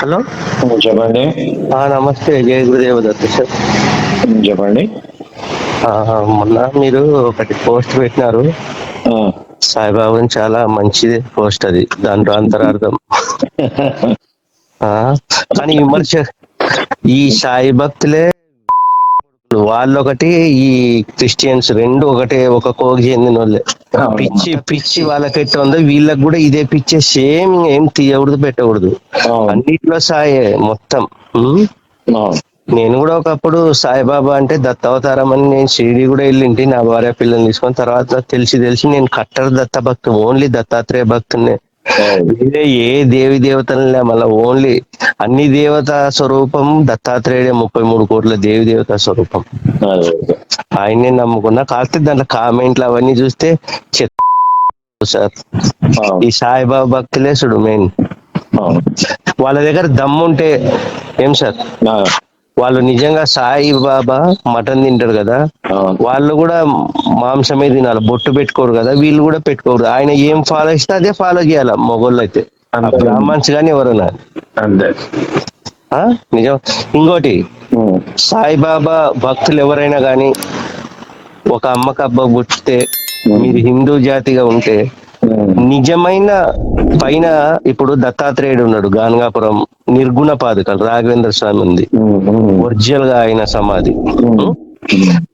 Hello. చెప్పండి. నమస్తే జయ గురుదేవ దత్త సార్. చెప్పండి. మొన్న మీరు ఒకటి పోస్ట్ పెట్టినారు. సాయిబాబా చాలా మంచిది పోస్ట్ అది దాంట్లో అంతరార్థం. ఆ, కానీ విమర్శ ఈ సాయి భక్తులే వాళ్ళొకటి ఈ క్రిస్టియన్స్ రెండు ఒకటే ఒక కోకి చెందిన వాళ్ళే. పిచ్చి పిచ్చి వాళ్ళకి ఎట్లా ఉందో వీళ్ళకి కూడా ఇదే పిచ్చే సేమ్ ఏం తీయకూడదు పెట్టకూడదు. అన్నిట్లో సాయే మొత్తం. నేను కూడా ఒకప్పుడు సాయిబాబా అంటే దత్తావతారం అని నేను షిరిడి కూడా వెళ్ళింటి నా భార్య పిల్లల్ని తీసుకొని తర్వాత తెలిసి తెలిసి నేను కట్టర్ దత్త భక్తు ఓన్లీ దత్తాత్రేయ భక్తున్నే ఏ దేవి దేవతలే మళ్ళీ ఓన్లీ అన్ని దేవతా స్వరూపం దత్తాత్రేయుడే ముప్పై మూడు కోట్ల దేవి దేవతా స్వరూపం అదే. ఆయన్నే నమ్ముకున్నా కాకపోతే దాంట్లో కామెంట్లు అవన్నీ చూస్తే చెత్త సార్. ఈ సాయిబాబా భక్తులే చూడు మెయిన్. వాళ్ళ దగ్గర దమ్ముంటే ఏం సార్. వాళ్ళు నిజంగా సాయి బాబా మటన్ తింటారు కదా. వాళ్ళు కూడా మాంసమే తినాలి బొట్టు పెట్టుకోరు కదా వీళ్ళు కూడా పెట్టుకోరు ఆయన ఏం ఫాలో ఇస్తే అదే ఫాలో చేయాలి మొగోళ్ళు అయితే. బ్రాహ్మణ్స్ కానీ ఎవరైనా? నిజం ఇంకోటి. సాయిబాబా భక్తులు ఎవరైనా కానీ ఒక అమ్మక అబ్బ పుట్టితే మీరు హిందూ జాతిగా ఉంటే. నిజమైన పైన ఇప్పుడు దత్తాత్రేయుడు ఉన్నాడు గానగాపురం నిర్గుణ పాదుకలు రాఘవేంద్ర స్వామి ఉంది. ఒరిజినల్గా ఆయన సమాధి.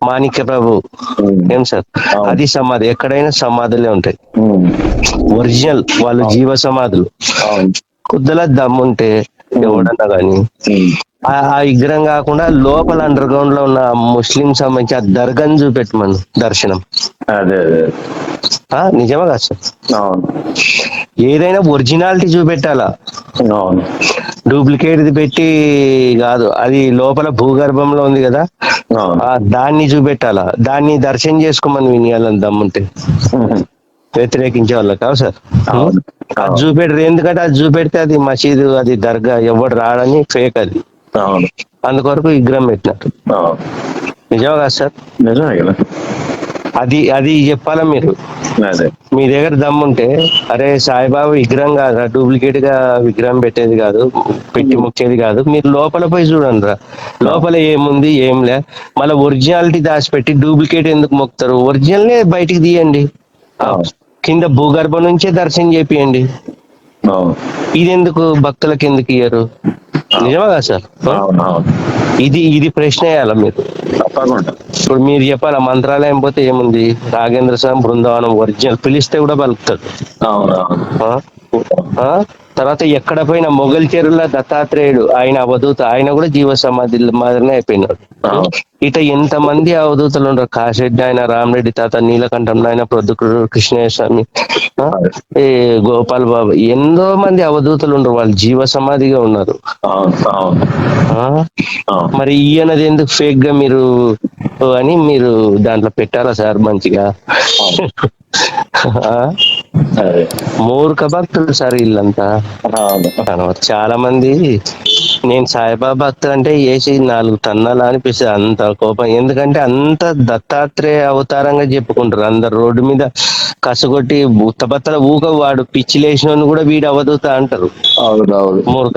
మాణిక్య ప్రభు ఏం సార్. అది సమాధి ఎక్కడైనా సమాధులే ఉంటాయి. ఒరిజినల్ వాళ్ళు జీవ సమాధులు. కుద్దల దమ్ముంటే ఎవడన్నా కానీ. ఆ విగ్రహం కాకుండా లోపల అండర్ గ్రౌండ్లో ఉన్న ముస్లిం సంబంధించి ఆ దర్గాని చూపెట్టమను దర్శనం. అదే అదే. ఆ నిజమా కాదు? సార్ ఏదైనా ఒరిజినాలిటీ చూపెట్టాలా? డూప్లికేట్ ది పెట్టి కాదు అది లోపల భూగర్భంలో ఉంది కదా దాన్ని చూపెట్టాలా? దాన్ని దర్శనం చేసుకోమని వినియాలని దమ్ముంటే. వ్యతిరేకించే వాళ్ళకి కావు సార్. అది చూపెడరు ఎందుకంటే అది చూపెడితే అది మసీదు అది దర్గా ఎవడు రాడని ఫేక్ అది. అవును. అందుకొరకు విగ్రహం పెట్టినట్టు నిజమా కాదు సార్? నిజమే కదా. అది అది చెప్పాలా మీరు? మీ దగ్గర దమ్ముంటే అరే సాయిబాబా విగ్రహం కాదు డూప్లికేట్గా విగ్రహం పెట్టేది కాదు పెట్టి ముక్కేది కాదు. మీరు లోపల పోయి చూడండి రా లోపల ఏముంది ఏం లే. మళ్ళీ ఒరిజినాలిటీ దాచిపెట్టి డూప్లికేట్ ఎందుకు మొక్తారు ఒరిజినల్ నే బయటికి తీయండి. కింద భూగర్భం నుంచే దర్శనం చేపియండి. ఇది ఎందుకు భక్తులకు ఎందుకు ఇయ్యరు? నిజమా కదా సార్? ఇది ఇది ప్రశ్న వేయాలా మీరు ఇప్పుడు మీరు చెప్పాలి మంత్రాలయం పోతే ఏముంది? రాగేంద్ర స్వామి బృందావనం ఒరిజినల్ పిలిస్తే కూడా పలుకుతాడు? తర్వాత ఎక్కడ పోయిన మొగల్ చెరువుల దత్తాత్రేయుడు ఆయన అవధూత ఆయన కూడా జీవ సమాధి మాదిరినే అయిపోయినాడు. ఇట ఎంత మంది అవధూతలు ఉండరు? కాశెడ్డి ఆయన రామరెడ్డి తాత నీలకంఠం ఆయన ప్రొద్దుకుడు కృష్ణయ్య స్వామి గోపాల్ బాబు ఎంతో మంది అవధూతలు ఉండరు. వాళ్ళు జీవ సమాధిగా ఉన్నారు. మరి ఈయనది ఎందుకు ఫేక్గా మీరు అని మీరు దాంట్లో పెట్టారా సార్ మంచిగా? మూర్ఖ భక్తులు సార్ వీళ్ళంతా. చాలా మంది నేను సాయిబాబా భక్తులు అంటే వేసి నాలుగు తన్నాలా అనిపిస్తుంది అంత కోపం. ఎందుకంటే అంత దత్తాత్రేయ అవతారంగా చెప్పుకుంటారు. అందరు రోడ్డు మీద కసగొట్టి ఉత్తబత్తల ఊక వాడు పిచ్చి లేచిన కూడా వీడు అవధూత అంటారు. మూర్ఖ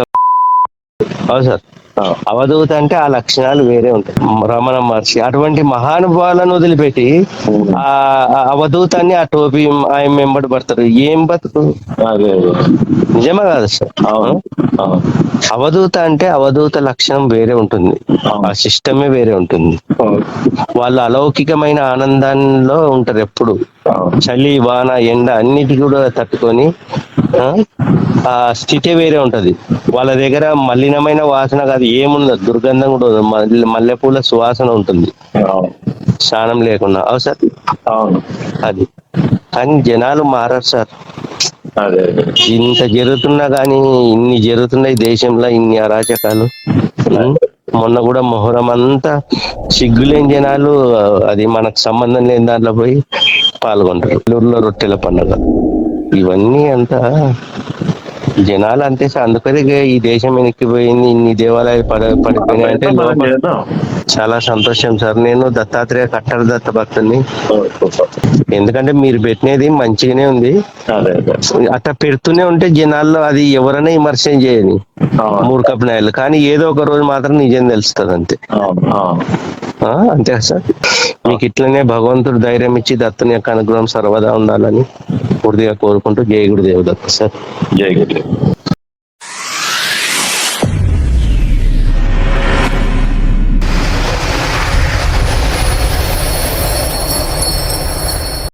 అవును సార్. అవధూత అంటే ఆ లక్షణాలు వేరే ఉంటాయి. రమణ మహర్షి అటువంటి మహానుభావులను వదిలిపెట్టి ఆ అవధూతాన్ని ఆ టోపీ ఆయన వెంబడి పడతారు. ఏం బతుకు? నిజమా కాదు సార్? అవును. అవధూత అంటే అవధూత లక్షణం వేరే ఉంటుంది. ఆ సిస్టమే వేరే ఉంటుంది. వాళ్ళు అలౌకికమైన ఆనందంలో ఉంటారు ఎప్పుడు. చలి వాన ఎండ అన్నిటి కూడా తట్టుకొని ఆ స్థితి వేరే ఉంటది. వాళ్ళ దగ్గర మలినమైన వాసన కాదు ఏముండదు. దుర్గంధం కూడా. మల్లె మల్లెపూల సువాసన ఉంటుంది. స్నానం లేకుండా. అవు సార్? అది. కానీ జనాలు మారరు సార్. ఇంత జరుగుతున్నా కానీ ఇన్ని జరుగుతున్నాయి దేశంలో ఇన్ని అరాచకాలు? మొన్న కూడా మొహరం అంతా సిగ్గులేని జనాలు అది మనకు సంబంధం లేని దాంట్లో పోయి పాల్గొంటారు. ఊర్లో రొట్టెల పండుగ. ఇవన్నీ అంతా జనాలు అంతే సార్ అందుకనే ఈ దేశం వెనక్కిపోయింది ఇన్ని దేవాలయాలు పడ పడిపోయినాయి అంటే చాలా సంతోషం సార్. నేను దత్తాత్రేయ కట్టడ దత్త భక్తుని. ఎందుకంటే మీరు పెట్టినది మంచిగానే ఉంది. అట్లా పెడుతూనే ఉంటే జనాల్లో అది ఎవరైనా విమర్శనం చేయని మూర్ఖపు నాయలు కానీ ఏదో ఒక రోజు మాత్రం నిజం తెలుస్తుంది అంతే. అంతే సార్. మీకు ఇట్లనే భగవంతుడు ధైర్యం ఇచ్చి దత్తుని యొక్క అనుగ్రహం సర్వదా ఉండాలని. పూర్తిగా కోరుకుంటూ జయ గురుదేవ్ సార్. జై గురు